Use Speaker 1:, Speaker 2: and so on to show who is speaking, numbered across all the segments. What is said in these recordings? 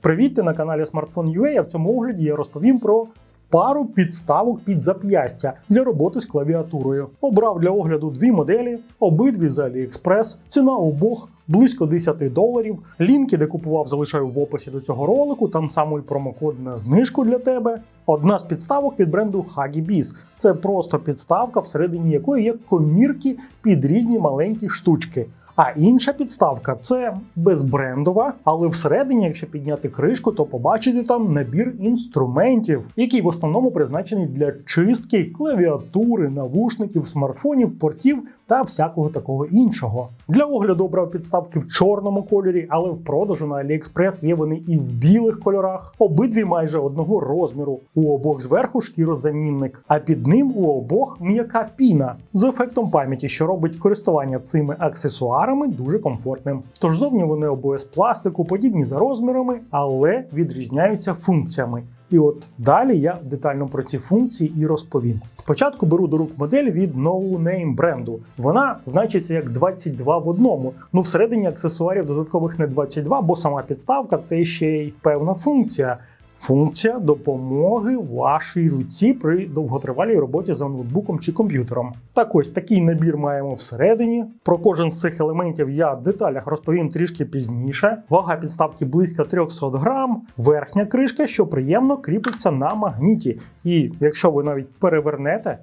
Speaker 1: Привіт, ти на каналі Smartphone.ua, а в цьому огляді я розповім про пару підставок під зап'ястя для роботи з клавіатурою. Обрав для огляду дві моделі, обидві з AliExpress, ціна обох близько 10 доларів. Лінки, де купував, залишаю в описі до цього ролику. Там самий промокод на знижку для тебе. Одна з підставок від бренду Huggy Це просто підставка, всередині якої є комірки під різні маленькі штучки. А інша підставка це безбрендова, але всередині, якщо підняти кришку, то побачите там набір інструментів, який в основному призначений для чистки клавіатури, навушників, смартфонів, портів та всякого такого іншого. Для огляду обрав підставки в чорному кольорі, але в продажу на AliExpress є вони і в білих кольорах. Обидві майже одного розміру. У обох зверху шкірозамінник, а під ним у обох м'яка піна з ефектом пам'яті, що робить користування цими аксесуарами дуже комфортним. Тож зовні вони обоє з пластику, подібні за розмірами, але відрізняються функціями. І от далі я детально про ці функції і розповім. Спочатку беру до рук модель від No Name бренду. Вона значиться як 22 в одному. Ну всередині аксесуарів додаткових не 22, бо сама підставка це ще й певна функція. Функція допомоги вашій руці при довготривалій роботі за ноутбуком чи комп'ютером. Так ось такий набір маємо всередині. Про кожен з цих елементів я в деталях розповім трішки пізніше. Вага підставки близько 300 грам, верхня кришка, що приємно кріпиться на магніті. І якщо ви навіть перевернете,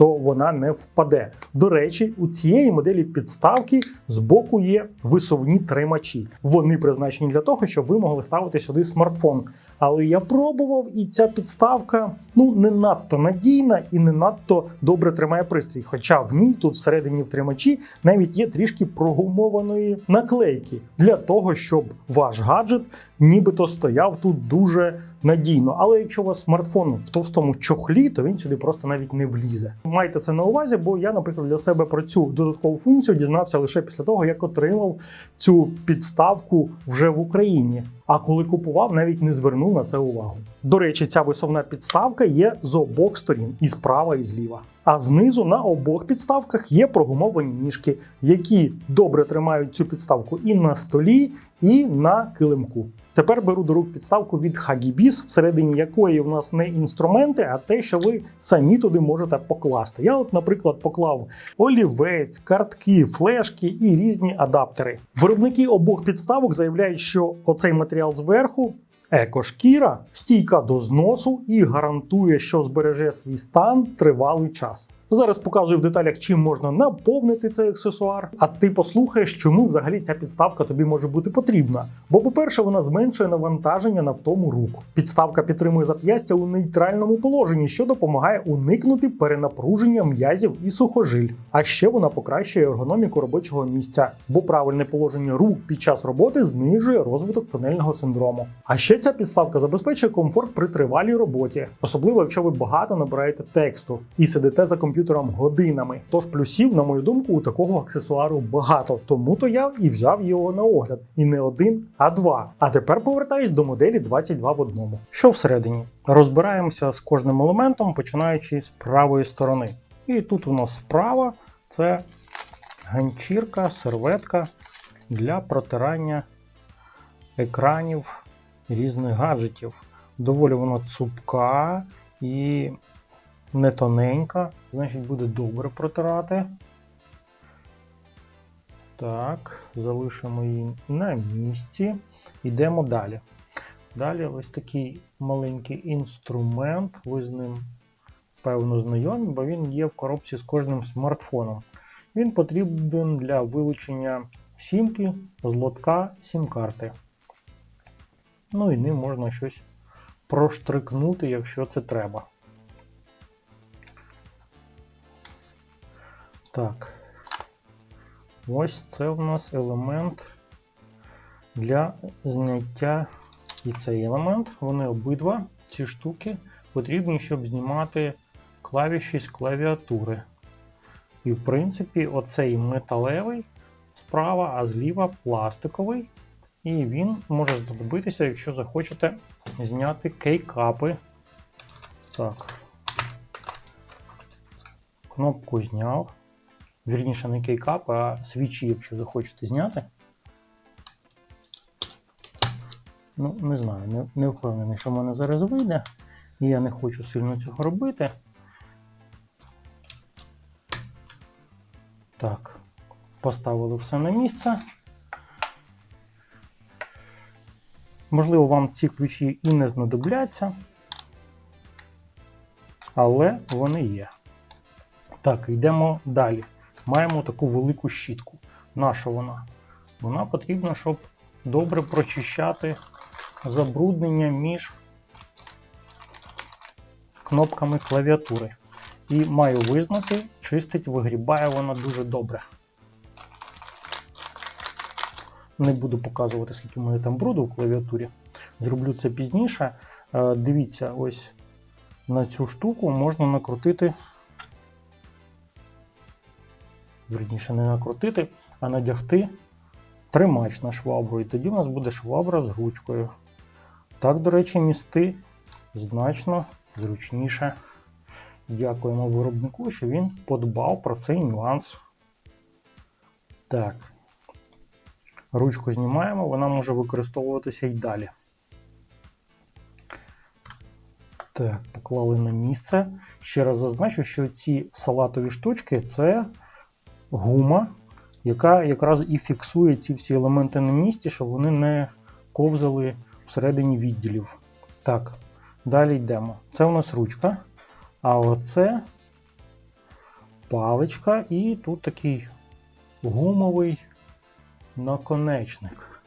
Speaker 1: то вона не впаде. До речі, у цієї моделі підставки збоку є висувні тримачі. Вони призначені для того, щоб ви могли ставити сюди смартфон. Але я пробував, і ця підставка ну не надто надійна і не надто добре тримає пристрій. Хоча в ній тут всередині втримачі навіть є трішки прогумованої наклейки для того, щоб ваш гаджет нібито стояв тут дуже надійно. Але якщо у вас смартфон в товстому чохлі, то він сюди просто навіть не влізе. Майте це на увазі, бо я, наприклад, для себе про цю додаткову функцію дізнався лише після того, як отримав цю підставку вже в Україні. А коли купував, навіть не звернув на це увагу. До речі, ця висувна підставка є з обох сторін, і справа, і зліва. А знизу на обох підставках є прогумовані ніжки, які добре тримають цю підставку і на столі, і на килимку. Тепер беру до рук підставку від Bees, всередині якої в нас не інструменти, а те, що ви самі туди можете покласти. Я, от, наприклад, поклав олівець, картки, флешки і різні адаптери. Виробники обох підставок заявляють, що оцей матеріал зверху. Екошкіра стійка до зносу і гарантує, що збереже свій стан тривалий час. Зараз показую в деталях, чим можна наповнити цей аксесуар. А ти послухаєш, чому взагалі ця підставка тобі може бути потрібна. Бо, по-перше, вона зменшує навантаження на втому рук. Підставка підтримує зап'ястя у нейтральному положенні, що допомагає уникнути перенапруження м'язів і сухожиль. А ще вона покращує ергономіку робочого місця, бо правильне положення рук під час роботи знижує розвиток тонельного синдрому. А ще ця підставка забезпечує комфорт при тривалій роботі, особливо якщо ви багато набираєте тексту і сидите за комп'ютером годинами. Тож плюсів, на мою думку, у такого аксесуару багато. Тому то я і взяв його на огляд. І не один, а два. А тепер повертаюсь до моделі 22 в одному. Що всередині? Розбираємося з кожним елементом, починаючи з правої сторони. І тут у нас справа це ганчірка, серветка для протирання екранів різних гаджетів. Доволі вона цупка і не тоненька, значить буде добре протирати. Так, залишимо її на місці. Йдемо далі. Далі ось такий маленький інструмент. Ви з ним певно знайомі, бо він є в коробці з кожним смартфоном. Він потрібен для вилучення сімки з лотка сім-карти. Ну і ним можна щось проштрикнути, якщо це треба. Так. Ось це у нас елемент для зняття і цей елемент. Вони обидва, ці штуки, потрібні, щоб знімати клавіші з клавіатури. І, в принципі, оцей металевий справа, а зліва пластиковий. І він може знадобитися, якщо захочете зняти кейкапи. Так. Кнопку зняв. Вірніше, не кейкап, а свічі, якщо захочете зняти. Ну, не знаю, не, не впевнений, що в мене зараз вийде. І я не хочу сильно цього робити. Так, поставили все на місце. Можливо, вам ці ключі і не знадобляться, але вони є. Так, йдемо далі. Маємо таку велику щітку. Наша вона? Вона потрібна, щоб добре прочищати забруднення між кнопками клавіатури. І маю визнати, чистить, вигрібає вона дуже добре. Не буду показувати, скільки в мене там бруду в клавіатурі. Зроблю це пізніше. Е, Дивіться, ось на цю штуку можна накрутити. Верніше, не накрутити, а надягти тримач на швабру. І тоді у нас буде швабра з ручкою. Так, до речі, місти значно зручніше. Дякуємо виробнику, що він подбав про цей нюанс. Так. Ручку знімаємо, вона може використовуватися і далі. Так, поклали на місце. Ще раз зазначу, що ці салатові штучки це гума, яка якраз і фіксує ці всі елементи на місці, щоб вони не ковзали всередині відділів. Так, далі йдемо. Це у нас ручка. А оце паличка, і тут такий гумовий наконечник.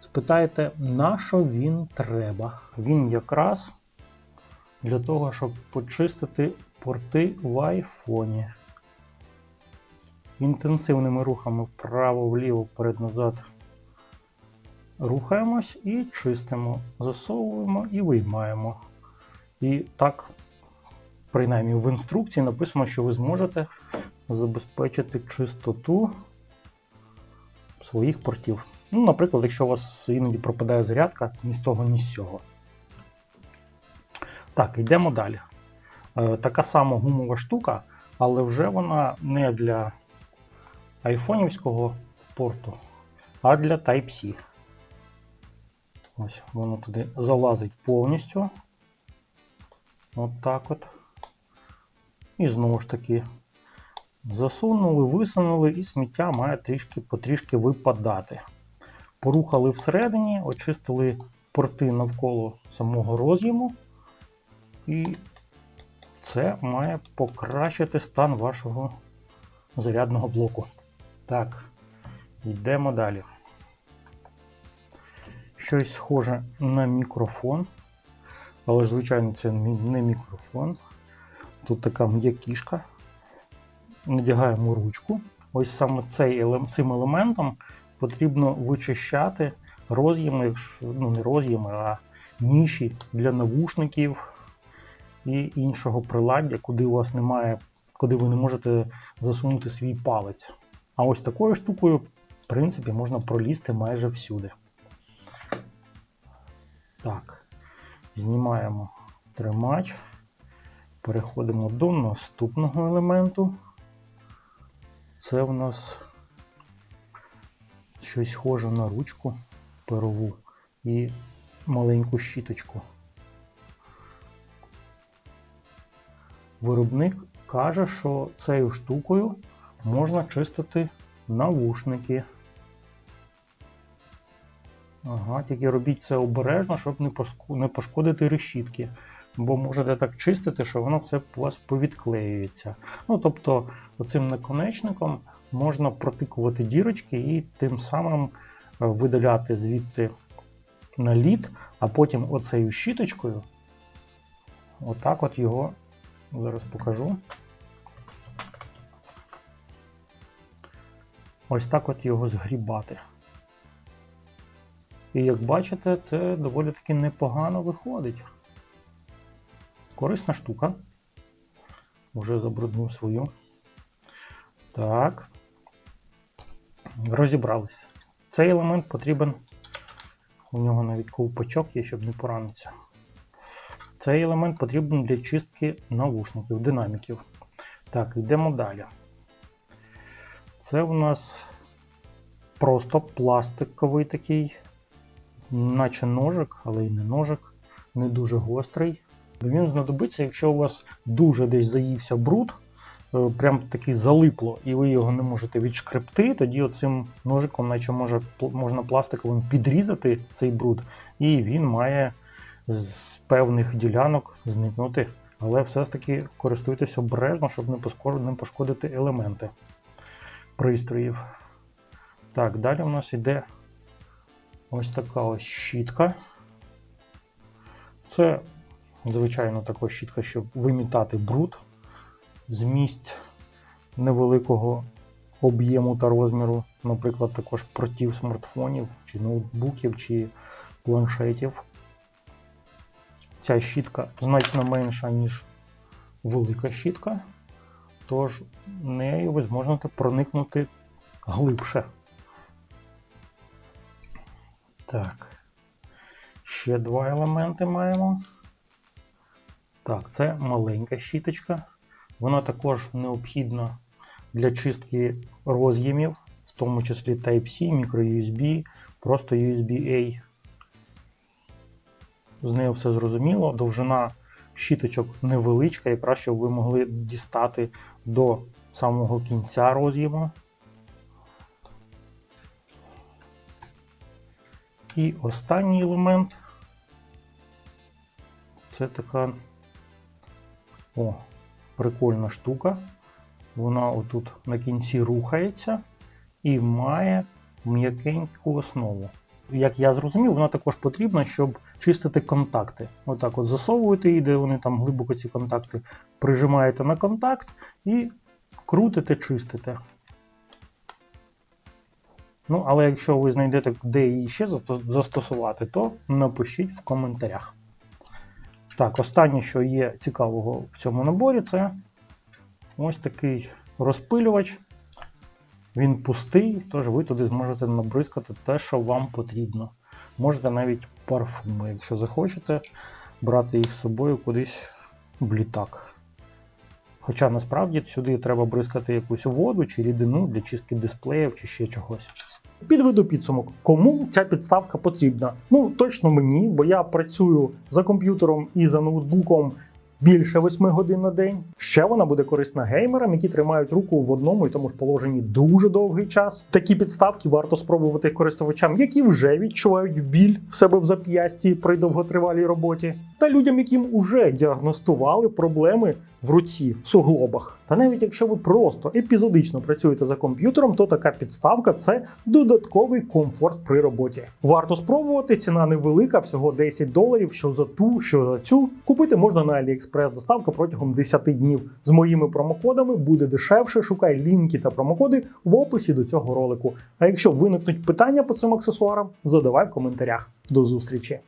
Speaker 1: Спитаєте, на що він треба? Він якраз для того, щоб почистити порти в айфоні. Інтенсивними рухами вправо-вліво, вперед-назад рухаємось і чистимо, засовуємо і виймаємо. І так, принаймні в інструкції написано, що ви зможете забезпечити чистоту своїх портів. Ну, Наприклад, якщо у вас іноді пропадає зарядка, ні з того, ні з цього. Так, йдемо далі. Е, така сама гумова штука, але вже вона не для айфонівського порту, а для Type-C. Ось воно туди залазить повністю. От так от. І знову ж таки засунули, висунули, і сміття має трішки потрішки випадати. Порухали всередині, очистили порти навколо самого роз'єму, і це має покращити стан вашого зарядного блоку. Так, йдемо далі. Щось схоже на мікрофон. Але звичайно, це не мікрофон. Тут така м'якішка. Надягаємо ручку. Ось саме цей, цим елементом потрібно вичищати роз'єми, ну не роз'єми, а ніші для навушників і іншого приладдя, куди у вас немає, куди ви не можете засунути свій палець. А ось такою штукою, в принципі, можна пролізти майже всюди. Так. Знімаємо тримач, переходимо до наступного елементу. Це в нас щось схоже на ручку перову і маленьку щіточку. Виробник каже, що цією штукою можна чистити навушники. Ага, тільки робіть це обережно, щоб не пошкодити решітки. Бо можете так чистити, що воно все у вас повідклеюється. Ну, тобто, оцим наконечником можна протикувати дірочки і тим самим е, видаляти звідти наліт, а потім оцею щіточкою, отак от його, зараз покажу. Ось так от його згрібати. І як бачите, це доволі таки непогано виходить. Корисна штука. Вже забруднив свою. Так. Розібрались. Цей елемент потрібен. У нього навіть ковпачок є, щоб не поранитися. Цей елемент потрібен для чистки навушників, динаміків. Так, йдемо далі. Це у нас просто пластиковий такий наче ножик, але й не ножик, не дуже гострий. Він знадобиться, якщо у вас дуже десь заївся бруд, е, прям таки залипло, і ви його не можете відшкребти, тоді оцим ножиком, наче може, можна пластиковим підрізати цей бруд, і він має з певних ділянок зникнути. Але все ж таки користуйтесь обережно, щоб не пошкодити елементи пристроїв. Так, далі у нас йде ось така ось щітка. Це, звичайно, така щітка, щоб вимітати бруд з місць невеликого об'єму та розміру, наприклад, також портів смартфонів, чи ноутбуків, чи планшетів. Ця щітка значно менша, ніж велика щітка, тож нею ви зможете проникнути глибше. Так. Ще два елементи маємо. Так, це маленька щіточка. Вона також необхідна для чистки роз'ємів, в тому числі Type-C, microUSB, просто USB-A. З нею все зрозуміло. Довжина щіточок невеличка, якраз щоб ви могли дістати до самого кінця роз'єму. І останній елемент це така о, прикольна штука. Вона отут на кінці рухається і має м'якеньку основу. Як я зрозумів, вона також потрібна, щоб чистити контакти. Отак от засовуєте її, де вони там глибоко ці контакти, прижимаєте на контакт і крутите, чистите. Ну, але якщо ви знайдете, де її ще застосувати, то напишіть в коментарях. Так, останнє, що є цікавого в цьому наборі, це ось такий розпилювач. Він пустий, тож ви туди зможете набризкати те, що вам потрібно. Можете навіть парфуми, якщо захочете, брати їх з собою кудись в літак. Хоча насправді сюди треба бризкати якусь воду чи рідину для чистки дисплеїв чи ще чогось. Підведу підсумок, кому ця підставка потрібна. Ну точно мені, бо я працюю за комп'ютером і за ноутбуком більше 8 годин на день. Ще вона буде корисна геймерам, які тримають руку в одному і тому ж положенні дуже довгий час. Такі підставки варто спробувати користувачам, які вже відчувають біль в себе в зап'ясті при довготривалій роботі, та людям, яким уже діагностували проблеми в руці, в суглобах. Та навіть якщо ви просто епізодично працюєте за комп'ютером, то така підставка це додатковий комфорт при роботі. Варто спробувати. Ціна невелика, всього 10 доларів. Що за ту, що за цю. Купити можна на AliExpress доставка протягом 10 днів. З моїми промокодами буде дешевше. Шукай лінки та промокоди в описі до цього ролику. А якщо виникнуть питання по цим аксесуарам, задавай в коментарях. До зустрічі!